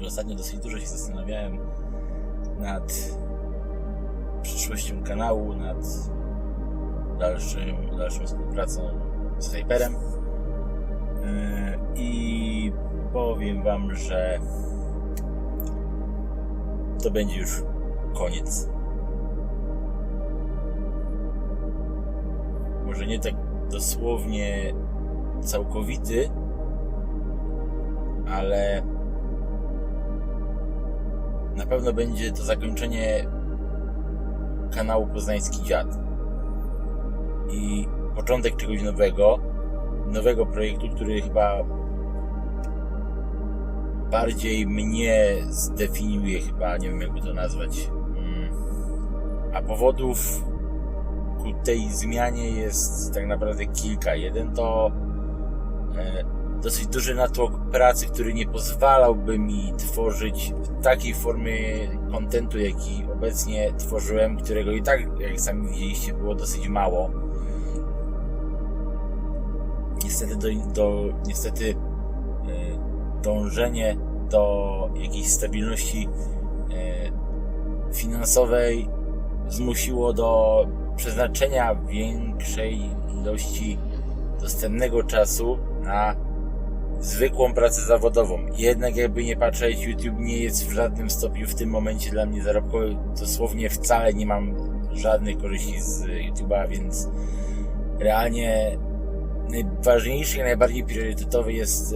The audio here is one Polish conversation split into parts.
że ostatnio dosyć dużo się zastanawiałem nad przyszłością kanału, nad dalszym, dalszą współpracą z Hyperem. Yy, I powiem Wam, że to będzie już koniec. Może nie tak dosłownie całkowity, ale na pewno będzie to zakończenie kanału Poznański Dziad i początek czegoś nowego, nowego projektu, który chyba bardziej mnie zdefiniuje, chyba nie wiem jakby to nazwać. Mm. A powodów ku tej zmianie jest tak naprawdę kilka. Jeden to e, dosyć duży natłok pracy, który nie pozwalałby mi tworzyć takiej formy kontentu, jaki obecnie tworzyłem, którego i tak, jak sami widzieliście, było dosyć mało. Niestety, do, do, niestety e, dążenie do jakiejś stabilności e, finansowej zmusiło do przeznaczenia większej ilości dostępnego czasu na zwykłą pracę zawodową. Jednak jakby nie patrzeć, YouTube nie jest w żadnym stopniu w tym momencie dla mnie zarobkowy. Dosłownie wcale nie mam żadnych korzyści z YouTube'a, więc realnie najważniejszy i najbardziej priorytetowy jest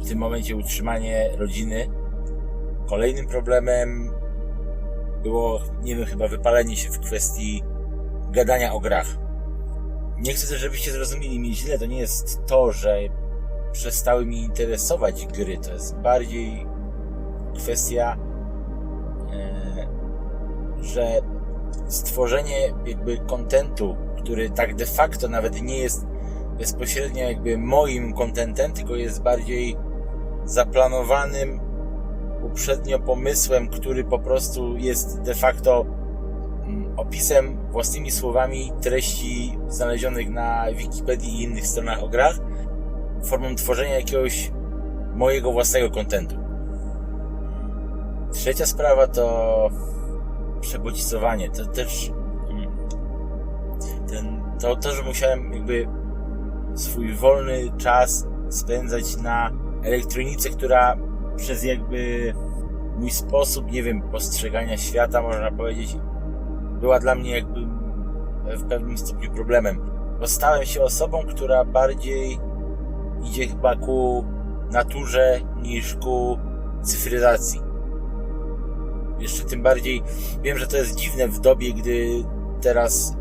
w tym momencie utrzymanie rodziny. Kolejnym problemem było, nie wiem, chyba wypalenie się w kwestii gadania o grach. Nie chcę żebyście zrozumieli mnie źle, to nie jest to, że przestały mi interesować gry, to jest bardziej kwestia, e, że stworzenie jakby kontentu, który tak de facto nawet nie jest bezpośrednio jakby moim kontentem, tylko jest bardziej zaplanowanym uprzednio pomysłem, który po prostu jest de facto mm, opisem własnymi słowami treści znalezionych na Wikipedii i innych stronach o grach, formą tworzenia jakiegoś mojego własnego kontentu. Trzecia sprawa to przebodźcowanie. To też mm, ten, to, to, że musiałem jakby swój wolny czas spędzać na elektronice, która przez jakby mój sposób, nie wiem, postrzegania świata, można powiedzieć, była dla mnie jakby w pewnym stopniu problemem. Bo stałem się osobą, która bardziej idzie chyba ku naturze niż ku cyfryzacji. Jeszcze tym bardziej wiem, że to jest dziwne w dobie, gdy teraz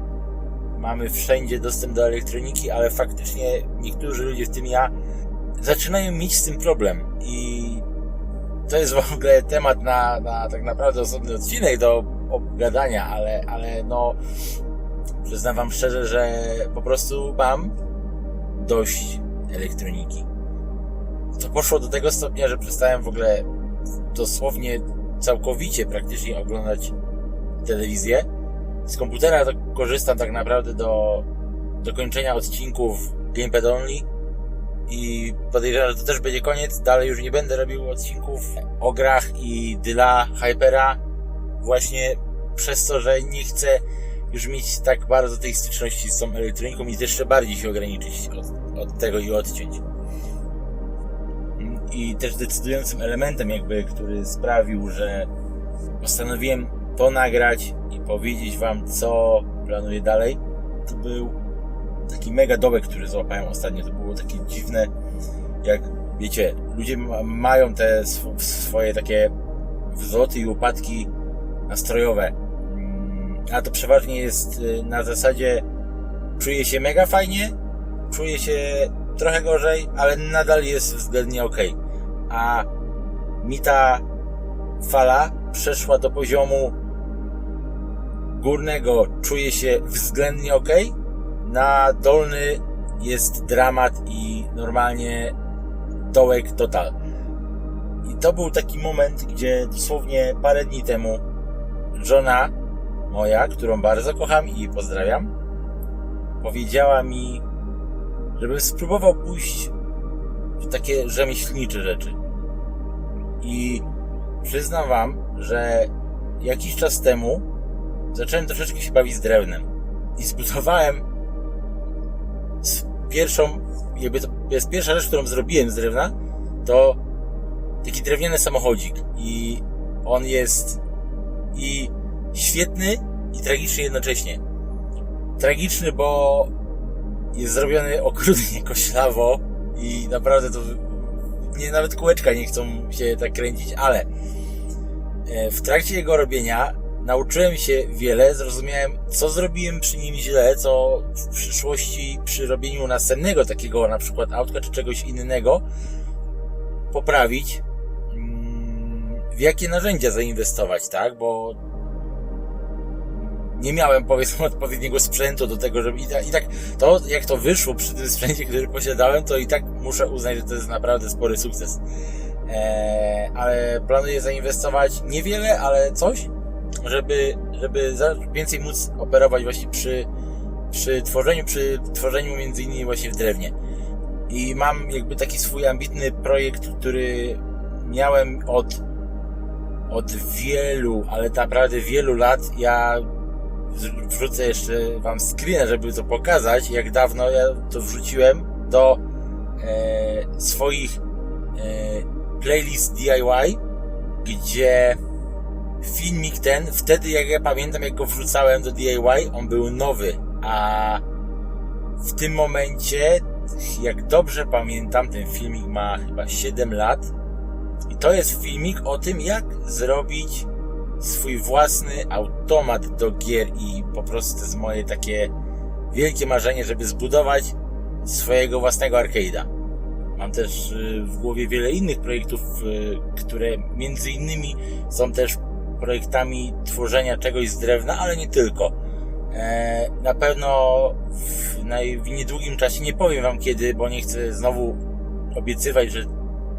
mamy wszędzie dostęp do elektroniki, ale faktycznie niektórzy ludzie, w tym ja, zaczynają mieć z tym problem i to jest w ogóle temat na, na tak naprawdę osobny odcinek do obgadania, ale, ale no przyznam wam szczerze, że po prostu mam dość elektroniki. To poszło do tego stopnia, że przestałem w ogóle dosłownie całkowicie praktycznie oglądać telewizję. Z komputera to korzystam tak naprawdę do, do kończenia odcinków Gamepad Only i podejrzewam, że to też będzie koniec. Dalej już nie będę robił odcinków o grach i dla Hypera właśnie przez to, że nie chcę już mieć tak bardzo tej styczności z tą elektroniką i jeszcze bardziej się ograniczyć od, od tego i odciąć. I też decydującym elementem jakby, który sprawił, że postanowiłem to nagrać i powiedzieć wam, co planuję dalej, to był taki mega dołek, który złapałem ostatnio. To było takie dziwne, jak wiecie, ludzie mają te sw swoje takie wzloty i upadki nastrojowe. Mm, a to przeważnie jest y, na zasadzie czuję się mega fajnie, czuję się trochę gorzej, ale nadal jest względnie ok. A mi ta fala przeszła do poziomu górnego, czuję się względnie ok, na dolny jest dramat i normalnie dołek total. I to był taki moment, gdzie dosłownie parę dni temu żona moja, którą bardzo kocham i pozdrawiam, powiedziała mi, żebym spróbował pójść w takie rzemieślnicze rzeczy. I przyznam wam, że jakiś czas temu zacząłem troszeczkę się bawić z drewnem i zbudowałem z pierwszą, jakby to jest pierwsza rzecz, którą zrobiłem z drewna, to taki drewniany samochodzik i on jest i świetny i tragiczny jednocześnie. Tragiczny, bo jest zrobiony okrutnie koślawo i naprawdę to nie, nawet kółeczka nie chcą się tak kręcić, ale e, w trakcie jego robienia nauczyłem się wiele, zrozumiałem, co zrobiłem przy nim źle, co w przyszłości przy robieniu następnego takiego na przykład autka czy czegoś innego poprawić, mm, w jakie narzędzia zainwestować, tak? Bo nie miałem powiedzmy odpowiedniego sprzętu do tego, żeby i tak, i tak to jak to wyszło przy tym sprzęcie, który posiadałem, to i tak muszę uznać, że to jest naprawdę spory sukces. Eee, ale planuję zainwestować niewiele, ale coś, żeby, żeby więcej móc operować właśnie przy, przy tworzeniu, przy tworzeniu między innymi właśnie w drewnie. I mam jakby taki swój ambitny projekt, który miałem od, od wielu, ale naprawdę wielu lat. Ja wrzucę jeszcze wam screena, żeby to pokazać, jak dawno ja to wrzuciłem do e, swoich e, playlist DIY, gdzie filmik ten, wtedy jak ja pamiętam, jak go wrzucałem do DIY, on był nowy, a w tym momencie, jak dobrze pamiętam, ten filmik ma chyba 7 lat. I to jest filmik o tym, jak zrobić swój własny automat do gier i po prostu to jest moje takie wielkie marzenie, żeby zbudować swojego własnego arcade'a. Mam też y, w głowie wiele innych projektów, y, które między innymi są też projektami tworzenia czegoś z drewna, ale nie tylko. E, na pewno w, niedługim czasie nie powiem Wam kiedy, bo nie chcę znowu obiecywać, że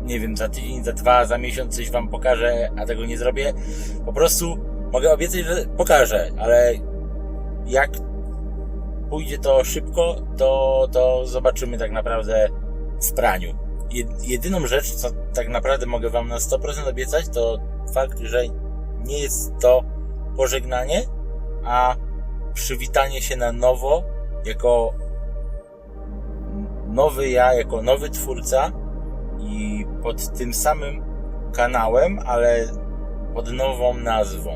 nie wiem, za tydzień, za dwa, za miesiąc coś Wam pokażę, a tego nie zrobię. Po prostu mogę obiecać, że pokażę, ale jak pójdzie to szybko, to, to zobaczymy tak naprawdę w praniu. Jedyną rzecz, co tak naprawdę mogę Wam na 100% obiecać, to fakt, że nie jest to pożegnanie, a przywitanie się na nowo jako nowy ja, jako nowy twórca i pod tym samym kanałem, ale pod nową nazwą.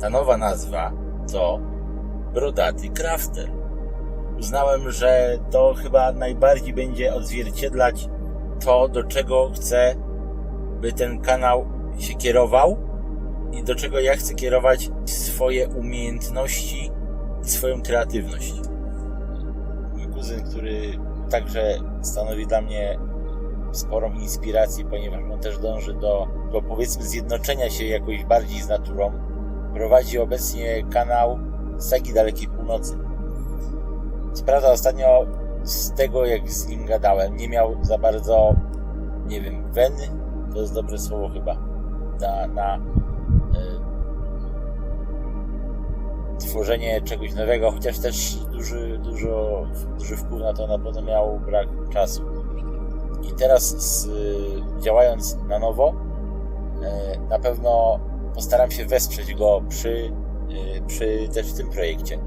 Ta nowa nazwa to Brodaty Crafter. Uznałem, że to chyba najbardziej będzie odzwierciedlać to, do czego chcę, by ten kanał się kierował i do czego ja chcę kierować swoje umiejętności i swoją kreatywność. Mój kuzyn, który także stanowi dla mnie sporą inspirację, ponieważ on też dąży do, do powiedzmy zjednoczenia się jakoś bardziej z naturą. Prowadzi obecnie kanał Sagi Dalekiej Północy. Co prawda ostatnio z tego jak z nim gadałem, nie miał za bardzo, nie wiem, weny, to jest dobre słowo chyba, na, na tworzenie czegoś nowego, chociaż też duży, dużo, duży wpływ na to na pewno miał brak czasu. I teraz z, działając na nowo, e, na pewno postaram się wesprzeć go przy, e, przy też tym projekcie.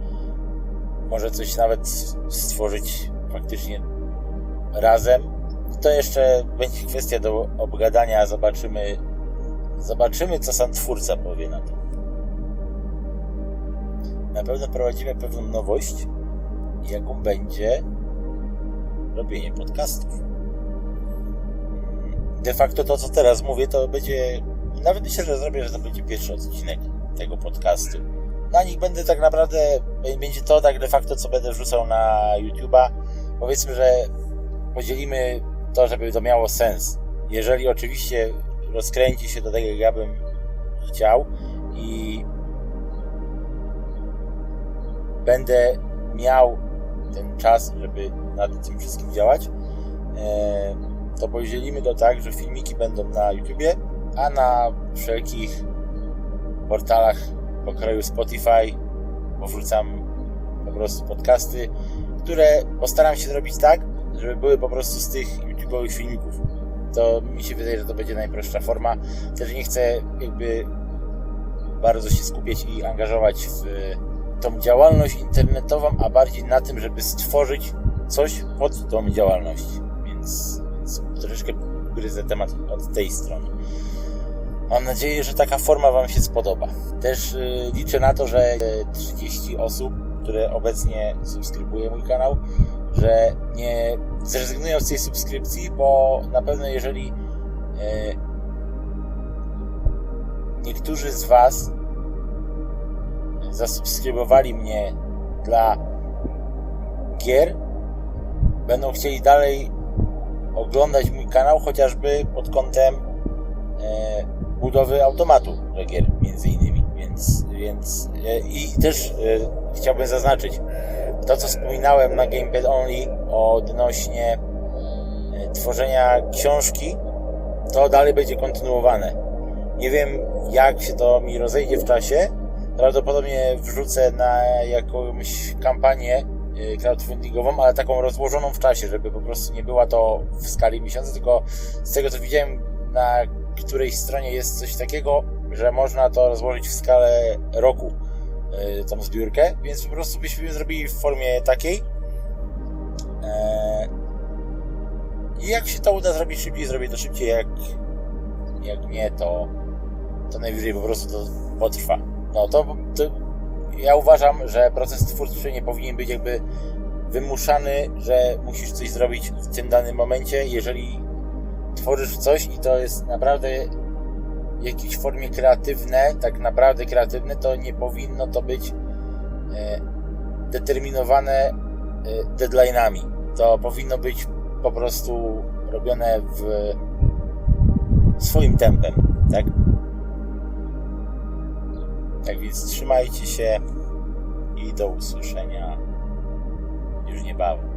Może coś nawet stworzyć faktycznie razem. To jeszcze będzie kwestia do obgadania, zobaczymy, zobaczymy co sam twórca powie na to na pewno prowadzimy pewną nowość, jaką będzie robienie podcastów. De facto to, co teraz mówię, to będzie, nawet myślę, że zrobię, że to będzie pierwszy odcinek tego podcastu. Na nich będę tak naprawdę, będzie to tak de facto, co będę wrzucał na YouTube'a. Powiedzmy, że podzielimy to, żeby to miało sens. Jeżeli oczywiście rozkręci się do tego, jak ja bym chciał i będę miał ten czas, żeby nad tym wszystkim działać, e, to podzielimy to tak, że filmiki będą na YouTubie, a na wszelkich portalach pokroju Spotify powrócam po prostu podcasty, które postaram się zrobić tak, żeby były po prostu z tych YouTube'owych filmików. to mi się wydaje, że to będzie najprostsza forma. Też nie chcę jakby bardzo się skupiać i angażować w tą działalność internetową, a bardziej na tym, żeby stworzyć coś pod tą działalność. Więc troszeczkę gryzę temat od tej strony. Mam nadzieję, że taka forma Wam się spodoba. Też y, liczę na to, że y, 30 osób, które obecnie subskrybuje mój kanał, że nie zrezygnują z tej subskrypcji, bo na pewno jeżeli y, niektórzy z Was zasubskrybowali mnie dla gier, będą chcieli dalej oglądać mój kanał, chociażby pod kątem e, budowy automatu do gier, między innymi. Więc, więc e, i też e, chciałbym zaznaczyć to, co wspominałem na Gamepad Only odnośnie e, tworzenia książki, to dalej będzie kontynuowane. Nie wiem, jak się to mi rozejdzie w czasie. Prawdopodobnie wrzucę na jakąś kampanię crowdfundingową, ale taką rozłożoną w czasie, żeby po prostu nie była to w skali miesiąca, tylko z tego co widziałem na którejś stronie jest coś takiego, że można to rozłożyć w skalę roku, y, tą zbiórkę, więc po prostu byśmy zrobili w formie takiej. Eee, I jak się to uda zrobić szybciej, zrobię to szybciej, jak, jak nie, to, to najwyżej po prostu to potrwa. No to, to ja uważam, że proces twórczy nie powinien być jakby wymuszany, że musisz coś zrobić w tym danym momencie. Jeżeli tworzysz coś i to jest naprawdę w jakiejś formie kreatywne, tak naprawdę kreatywne, to nie powinno to być e, determinowane e, deadline'ami. To powinno być po prostu robione w swoim tempem, tak? Tak więc trzymajcie się i do usłyszenia już niebawem.